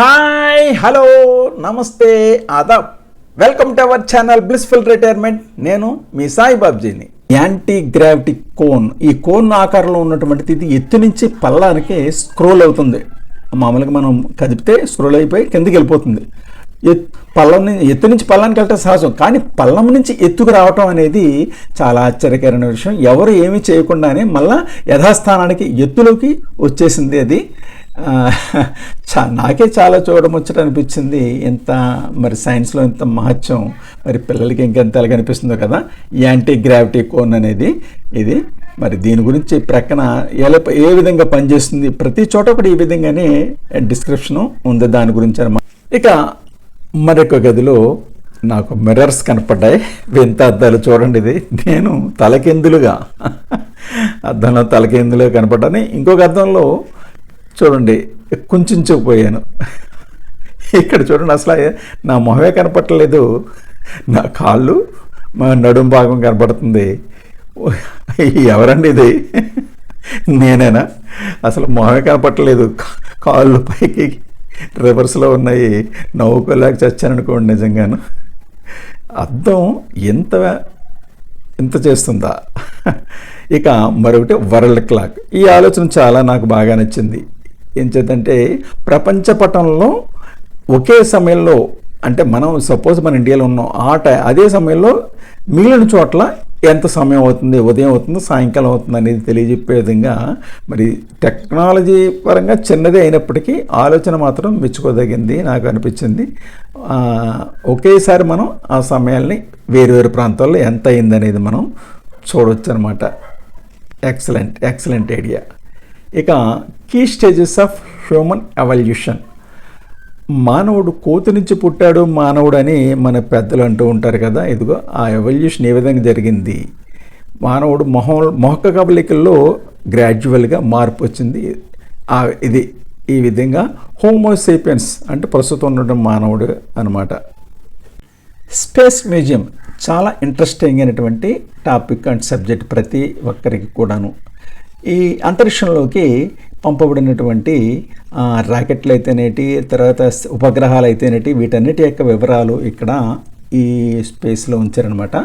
Hi hello నమస్తే Aadab. Welcome to our channel blissful retirement. నేను మీ సాయి బాబ్జీని. యాంటీ గ్రావిటీ కోన్ ఈ కోన్ ఆకారంలో ఉన్నటువంటిది ఇది ఎత్తు నుంచి పల్లానికి స్క్రోల్ అవుతుంది. మామూలుగా మనం కదిపితే స్క్రోల్ అయిపోయి కిందకి వెళ్ళిపోతుంది. పల్లం ఎత్తు నుంచి పల్లానికి వెళ్ళటం సహజం. కానీ పల్లం నుంచి ఎత్తుకు రావటం అనేది చాలా ఆశ్చర్యకరమైన విషయం. ఎవరు ఏమీ చేయకుండానే మళ్ళా యథాస్థానానికి ఎత్తులోకి వచ్చేసింది అది. చా నాకే చాలా చూడముచ్చట అనిపించింది ఇంత మరి సైన్స్లో ఇంత మహత్యం. మరి పిల్లలకి ఇంకెంత కనిపిస్తుందో కదా యాంటీ గ్రావిటీ కోన్ అనేది. ఇది మరి దీని గురించి ప్రక్కన ఎలా ఏ విధంగా పనిచేస్తుంది? ప్రతి చోట కూడా ఈ విధంగానే డిస్క్రిప్షన్ ఉంది దాని గురించి అనమాట ఇక మరొక గదిలో నాకు మిర్రర్స్ కనపడ్డాయి. వింత అద్దాలు చూడండి ఇది. నేను తలకిందులుగా అద్దంలో తలకిందులుగా కనపడ్డాను. ఇంకొక అద్దంలో చూడండి కుంచుకుపోయాను ఇక్కడ చూడండి అసలు నా మొహమే కనపట్టలేదు. నా కాళ్ళు మా నడుం భాగం కనపడుతుంది. ఎవరండి ఇది? నేనేనా? అసలు మొహమే కనపట్టలేదు. కాళ్ళు పైకి రివర్స్లో ఉన్నాయి. నవ్వుకోలేక చచ్చాను అనుకోండి నిజంగాను. అర్థం ఎంత ఎంత చేస్తుందా? ఇక మరొకటి వరల్డ్ క్లాక్. ఈ ఆలోచన చాలా నాకు బాగా నచ్చింది. ఏం చేద్దంటే ప్రపంచ పటంలో ఒకే సమయంలో అంటే మనం సపోజ్ మన ఇండియాలో ఉన్నాం ఆ టై అదే సమయంలో మిగిలిన చోట్ల ఎంత సమయం అవుతుంది ఉదయం అవుతుంది సాయంకాలం అవుతుంది అనేది తెలియజెప్పే విధంగా మరి టెక్నాలజీ పరంగా చిన్నదే అయినప్పటికీ ఆలోచన మాత్రం మెచ్చుకోదగింది నాకు అనిపించింది. ఒకేసారి మనం ఆ సమయాల్ని వేరు వేరు ప్రాంతాల్లో ఎంత అయింది అనేది మనం చూడవచ్చు అనమాట ఎక్సలెంట్ ఎక్సలెంట్ ఐడియా. ఇక key stages of human evolution మానవుడు కోతి నుంచి పుట్టాడు మానవుడు అని మన పెద్దలు అంటూ ఉంటారు కదా. ఇదిగో ఆ ఎవల్యూషన్ ఏ విధంగా జరిగింది? మానవుడు మొహం మొహక కబలికల్లో గ్రాడ్యువల్గా మార్పు వచ్చింది. ఆ ఇది ఈ విధంగా హోమోసేపియన్స్ అంటే ప్రస్తుతం ఉండడం మానవుడు అనమాట స్పేస్ మ్యూజియం చాలా ఇంట్రెస్టింగ్ అయినటువంటి టాపిక్ అండ్ సబ్జెక్ట్ ప్రతి ఒక్కరికి కూడాను. ఈ అంతరిక్షంలోకి పంపబడినటువంటి రాకెట్లు అయితేనేటి తర్వాత ఉపగ్రహాలు అయితేనేటి వీటన్నిటి యొక్క వివరాలు ఇక్కడ ఈ స్పేస్లో ఉంచారనమాట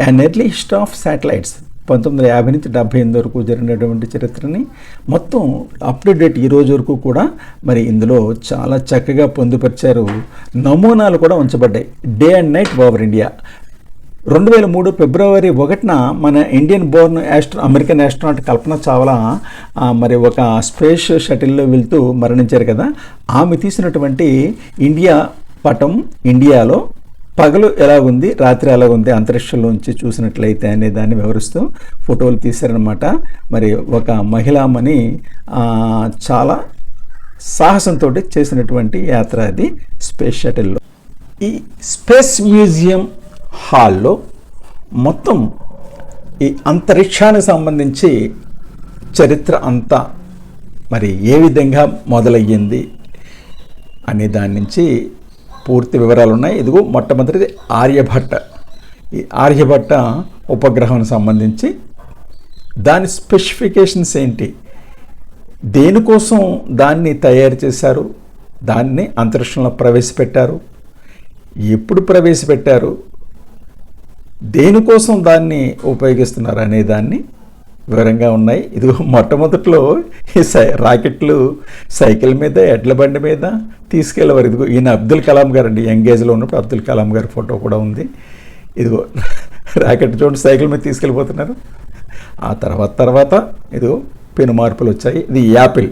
and early history of satellites పంతొమ్మిది వందల యాభై నుంచి డెబ్బై ఎనిమిది వరకు జరిగినటువంటి చరిత్రని మొత్తం అప్ టు డేట్ ఈ రోజు వరకు కూడా మరి ఇందులో చాలా చక్కగా పొందుపరిచారు. నమూనాలు కూడా ఉంచబడ్డాయి. Day and night over India రెండు వేల మూడు ఫిబ్రవరి ఒకటిన మన Indian born astro American astronaut Kalpana Chawla మరి ఒక స్పేస్ షటిల్లో వెళ్తూ మరణించారు కదా. ఆమె తీసినటువంటి ఇండియా పటం ఇండియాలో పగలు ఎలా ఉంది రాత్రి ఎలా ఉంది అంతరిక్షంలోంచి చూసినట్లయితే అనే దాన్ని వివరిస్తూ ఫోటోలు తీశారనమాట మరి ఒక మహిళామణి చాలా సాహసంతో చేసినటువంటి యాత్ర అది స్పేస్ షటిల్లో. ఈ స్పేస్ మ్యూజియం హాల్లో మొత్తం ఈ అంతరిక్షానికి సంబంధించి చరిత్ర అంతా మరి ఏ విధంగా మొదలయ్యింది అనే దాని నుంచి పూర్తి వివరాలు ఉన్నాయి. ఇదిగో మొట్టమొదటిది ఆర్యభట్ట. ఈ ఆర్యభట్ట ఉపగ్రహం సంబంధించి దాని స్పెసిఫికేషన్స్ ఏంటి? దేనికోసం దాన్ని తయారు చేశారు? దాన్ని అంతరిక్షంలో ప్రవేశపెట్టారు? ఎప్పుడు ప్రవేశపెట్టారు? దేనికోసం దాన్ని ఉపయోగిస్తున్నారు అనే దాన్ని వివరంగా ఉన్నాయి. ఇదిగో మొట్టమొదట్లో ఈ సై రాకెట్లు సైకిల్ మీద ఎడ్ల బండి మీద తీసుకెళ్ళేవారు. ఇదిగో ఈయన అబ్దుల్ కలాం గారు అండి యంగ్ ఏజ్లో ఉన్నప్పుడు అబ్దుల్ కలాం గారి ఫోటో కూడా ఉంది. ఇదిగో రాకెట్ చూడండి సైకిల్ మీద తీసుకెళ్ళిపోతున్నారు. ఆ తర్వాత తర్వాత ఇదిగో పెను మార్పులు వచ్చాయి. ఇది యాపిల్.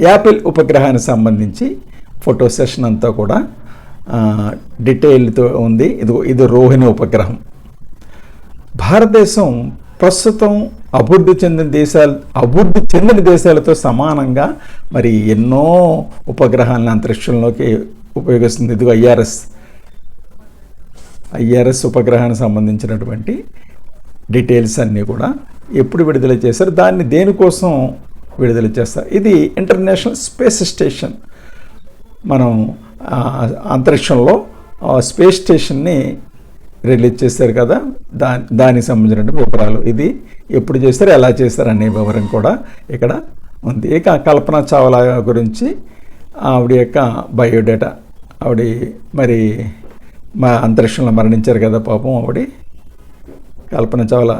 యాపిల్ ఉపగ్రహానికి సంబంధించి ఫోటో సెషన్ అంతా కూడా డీటెయిల్తో ఉంది. ఇదిగో ఇది రోహిణి ఉపగ్రహం. భారతదేశం ప్రస్తుతం అభివృద్ధి చెందిన దేశాలు అభివృద్ధి చెందిన దేశాలతో సమానంగా మరి ఎన్నో ఉపగ్రహాలను అంతరిక్షంలోకి ఉపయోగిస్తుంది. ఇదిగో ఐఆర్ఎస్. ఐఆర్ఎస్ ఉపగ్రహానికి సంబంధించినటువంటి డీటెయిల్స్ అన్నీ కూడా ఎప్పుడు విడుదల చేశారు? దాన్ని దేనికోసం విడుదల చేస్తారు? ఇది ఇంటర్నేషనల్ స్పేస్ స్టేషన్. మనం అంతరిక్షంలో స్పేస్ స్టేషన్ని రిలీజ్ చేశారు కదా దా దానికి సంబంధించిన వివరాలు. ఇది ఎప్పుడు చేస్తారు ఎలా చేస్తారు అనే వివరం కూడా ఇక్కడ ఉంది. ఇక కల్పన చావ్లా గురించి ఆవిడ యొక్క బయోడేటా. ఆవిడ మరి మా అంతరిక్షంలో మరణించారు కదా పాపం ఆవిడ. కల్పన చావ్లా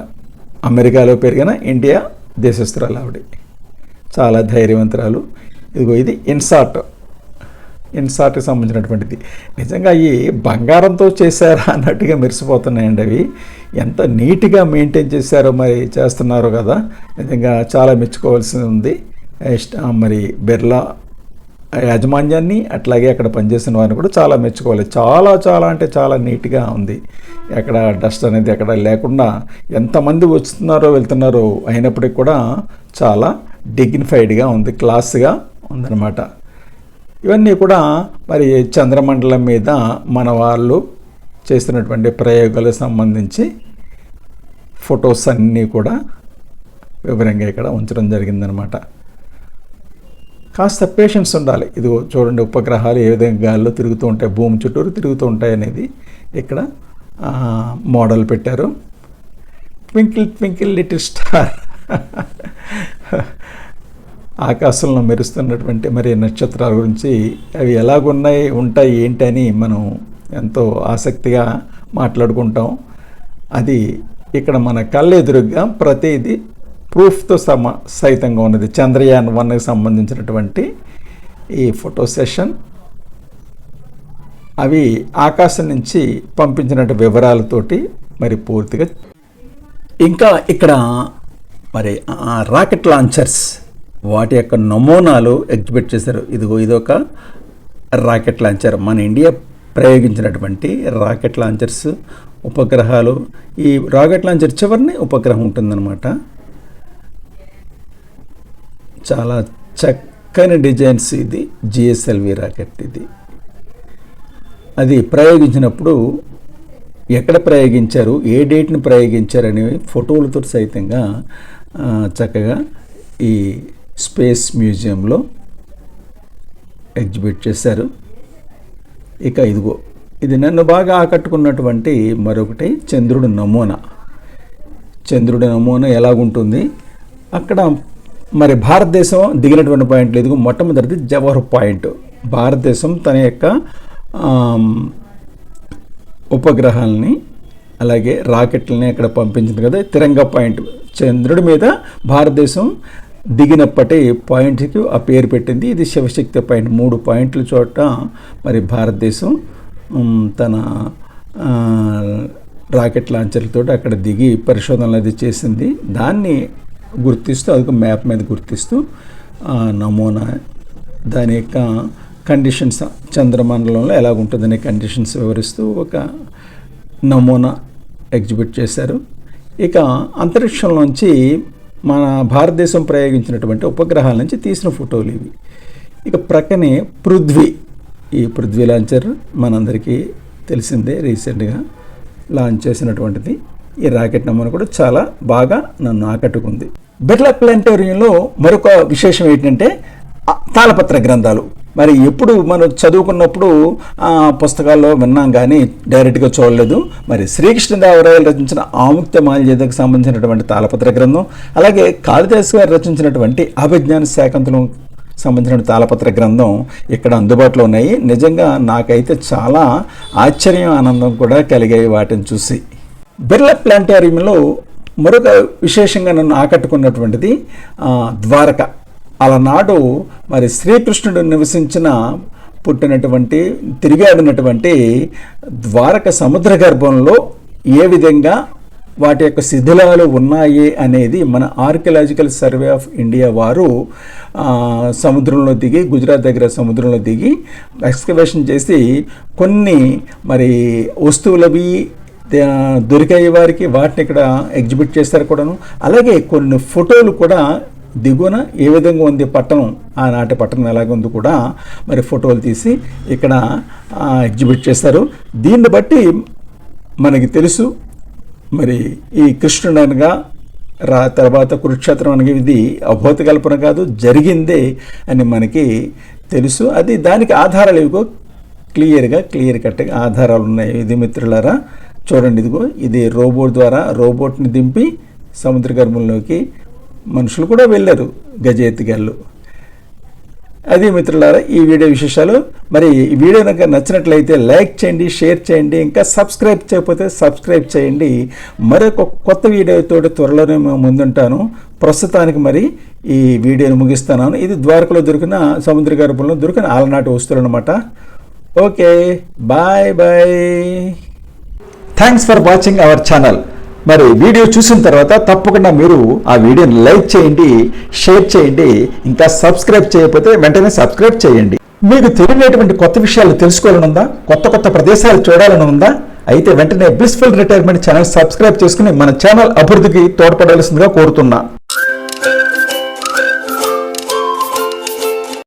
అమెరికాలో పెరిగిన ఇండియా దేశస్తురాలు ఆవిడ. చాలా ధైర్యవంతురాలు. ఇదిగో ఇది ఇన్సార్ట్. ఇన్సార్ట్కి సంబంధించినటువంటిది. నిజంగా ఈ బంగారంతో చేశారా అన్నట్టుగా మెరిసిపోతున్నాయండి అవి. ఎంత నీట్గా మెయింటైన్ చేశారో మరి చేస్తున్నారో కదా. నిజంగా చాలా మెచ్చుకోవాల్సి ఉంది. మరి బిర్లా యాజమాన్యాన్ని అట్లాగే అక్కడ పనిచేసిన వారిని కూడా చాలా మెచ్చుకోవాలి. చాలా చాలా అంటే చాలా నీట్గా ఉంది. ఎక్కడ డస్ట్ అనేది ఎక్కడ లేకుండా ఎంతమంది వస్తున్నారో వెళ్తున్నారో అయినప్పటికీ కూడా చాలా డిగ్నిఫైడ్గా ఉంది క్లాస్గా ఉందన్నమాట. ఇవన్నీ కూడా మరి చంద్రమండలం మీద మన వాళ్ళు చేస్తున్నటువంటి ప్రయోగాలకు సంబంధించి ఫొటోస్ అన్నీ కూడా వివరంగా ఇక్కడ ఉంచడం జరిగిందనమాట. కాస్త పేషెన్స్ ఉండాలి. ఇదిగో చూడండి ఉపగ్రహాలు ఏ విధంగా గాల్లో తిరుగుతూ ఉంటాయి భూమి చుట్టూరు తిరుగుతూ ఉంటాయి అనేది ఇక్కడ మోడల్ పెట్టారు. Twinkle twinkle little star. ఆకాశంలో మెరుస్తున్నటువంటి మరి నక్షత్రాల గురించి అవి ఎలాగున్నాయి ఉంటాయి ఏంటి అని మనం ఎంతో ఆసక్తిగా మాట్లాడుకుంటాం. అది ఇక్కడ మన కళ్ళెదురుగా ప్రతిదీ ప్రూఫ్తో సమ సహితంగా ఉన్నది. చంద్రయాన్ వన్కి సంబంధించినటువంటి ఈ ఫోటో సెషన్. అవి ఆకాశం నుంచి పంపించినట్టు వివరాలతోటి మరి పూర్తిగా ఇంకా ఇక్కడ మరి రాకెట్ లాంచర్స్ వాటి యొక్క నమూనాలు ఎగ్జిబిట్ చేశారు. ఇదిగో ఇదొక రాకెట్ లాంచర్. మన ఇండియా ప్రయోగించినటువంటి రాకెట్ లాంచర్స్ ఉపగ్రహాలు. ఈ రాకెట్ లాంచర్ చివరిని ఉపగ్రహం ఉంటుందన్నమాట. చాలా చక్కని డిజైన్స్ ఇది. జిఎస్ఎల్వి రాకెట్ ఇది. అది ప్రయోగించినప్పుడు ఎక్కడ ప్రయోగించారు ఏ డేట్ని ప్రయోగించారు అనేవి ఫోటోలతో సైతంగా చక్కగా ఈ స్పేస్ మ్యూజియంలో ఎగ్జిబిట్ చేశారు. ఇక ఇదిగో ఇది నన్ను బాగా ఆకట్టుకున్నటువంటి మరొకటి చంద్రుడు నమూనా. చంద్రుడి నమూనా ఎలాగుంటుంది? అక్కడ మరి భారతదేశం దిగినటువంటి పాయింట్లు ఇదిగో మొట్టమొదటిది జవహర్ పాయింట్. భారతదేశం తన యొక్క ఉపగ్రహాలని అలాగే రాకెట్లని అక్కడ పంపించింది కదా తిరంగ పాయింట్. చంద్రుడి మీద భారతదేశం దిగినప్పటి పాయింట్కి ఆ పేరు పెట్టింది. ఇది శివశక్తి పాయింట్. మూడు పాయింట్ల చోట మరి భారతదేశం తన రాకెట్ లాంచర్లతో అక్కడ దిగి పరిశోధనలు అది చేసింది. దాన్ని గుర్తిస్తూ అదొక మ్యాప్ మీద గుర్తిస్తూ నమూనా దాని యొక్క కండిషన్స్ చంద్రమండలంలో ఎలాగుంటుందనే కండిషన్స్ వివరిస్తూ ఒక నమూనా ఎగ్జిబిట్ చేశారు. ఇక అంతరిక్షంలోంచి మన భారతదేశం ప్రయోగించినటువంటి ఉపగ్రహాల నుంచి తీసిన ఫోటోలు ఇవి. ఇక ప్రక్కనే పృథ్వీ. ఈ పృథ్వీ లాంచర్ మనందరికీ తెలిసిందే రీసెంట్గా లాంచ్ చేసినటువంటిది. ఈ రాకెట్ నమూనా కూడా చాలా బాగా నన్ను ఆకట్టుకుంది. బిర్లా ప్లానిటోరియంలో మరొక విశేషం ఏంటంటే తాళపత్ర గ్రంథాలు. మరి ఎప్పుడు మనం చదువుకున్నప్పుడు ఆ, పుస్తకాల్లో విన్నాం కానీ డైరెక్ట్గా చూడలేదు. మరి శ్రీకృష్ణదేవరాయలు రచించిన ఆముక్త మాల్యతకు సంబంధించినటువంటి తాళపత్ర గ్రంథం అలాగే కాళిదాస్ గారు రచించినటువంటి అభిజ్ఞాన శాకంతులం సంబంధించిన తాళపత్ర గ్రంథం ఇక్కడ అందుబాటులో ఉన్నాయి. నిజంగా నాకైతే చాలా ఆశ్చర్యం ఆనందం కూడా కలిగాయి వాటిని చూసి. బిర్లా ప్లాంటేరియంలో మరొక విశేషంగా నన్ను ఆకట్టుకున్నటువంటిది ద్వారక. అలనాడు మరి శ్రీకృష్ణుడు నివసించిన పుట్టినటువంటి తిరిగాడినటువంటి ద్వారక సముద్ర గర్భంలో ఏ విధంగా వాటి యొక్క శిథిలాలు ఉన్నాయి అనేది మన ఆర్కియలాజికల్ సర్వే ఆఫ్ ఇండియా వారు సముద్రంలో దిగి గుజరాత్ దగ్గర సముద్రంలో దిగి ఎక్స్కవేషన్ చేసి కొన్ని మరి వస్తువులవి దే- దొరికాయి వారికి వాటిని ఇక్కడ ఎగ్జిబిట్ చేస్తారు కూడాను. అలాగే కొన్ని ఫోటోలు కూడా దిగువన ఏ విధంగా ఉంది పట్టణం? ఆనాటి పట్టణం ఎలాగుంది కూడా మరి ఫోటోలు తీసి ఇక్కడ ఎగ్జిబిట్ చేస్తారు దీన్ని బట్టి మనకి తెలుసు మరి ఈ కృష్ణుడు అనగా రా తర్వాత కురుక్షేత్రం అనగా ఇది అభూత కల్పన కాదు జరిగిందే అని మనకి తెలుసు. అది దానికి ఆధారాలు ఇవిగో క్లియర్గా క్లియర్ కట్గా ఆధారాలు ఉన్నాయి. ఇది మిత్రులారా చూడండి ఇదిగో ఇది రోబోట్ ద్వారా రోబోట్ని దింపి సముద్ర గర్భంలోకి మనుషులు కూడా వెళ్ళారు గజ ఎత్తిగాళ్ళు అది మిత్రులారా ఈ వీడియో విశేషాలు. మరి ఈ వీడియో కనుక నచ్చినట్లయితే లైక్ చేయండి షేర్ చేయండి ఇంకా సబ్స్క్రైబ్ చేయకపోతే సబ్స్క్రైబ్ చేయండి. మరొక కొత్త వీడియోతో త్వరలోనే మేము ముందుంటాను. ప్రస్తుతానికి మరి ఈ వీడియోని ముగిస్తున్నాను. ఇది ద్వారకలో దొరికిన సముద్ర గర్భంలో దొరికిన ఆలనాటి వస్తువులు అనమాట okay bye bye. Thanks for watching our channel మరి వీడియో చూసిన తర్వాత తప్పకుండా మీరు ఆ వీడియోని లైక్ చేయండి షేర్ చేయండి ఇంకా సబ్స్క్రైబ్ చేయకపోతే వెంటనే సబ్స్క్రైబ్ చేయండి. మీకు తెలియనటువంటి కొత్త విషయాలు తెలుసుకోవాలని ఉందా? కొత్త కొత్త ప్రదేశాలు చూడాలని ఉందా? అయితే వెంటనే బ్లిస్ఫుల్ రిటైర్మెంట్ ఛానల్ సబ్స్క్రైబ్ చేసుకుని మన ఛానల్ అభివృద్ధికి తోడ్పడాల్సిందిగా కోరుతున్నా.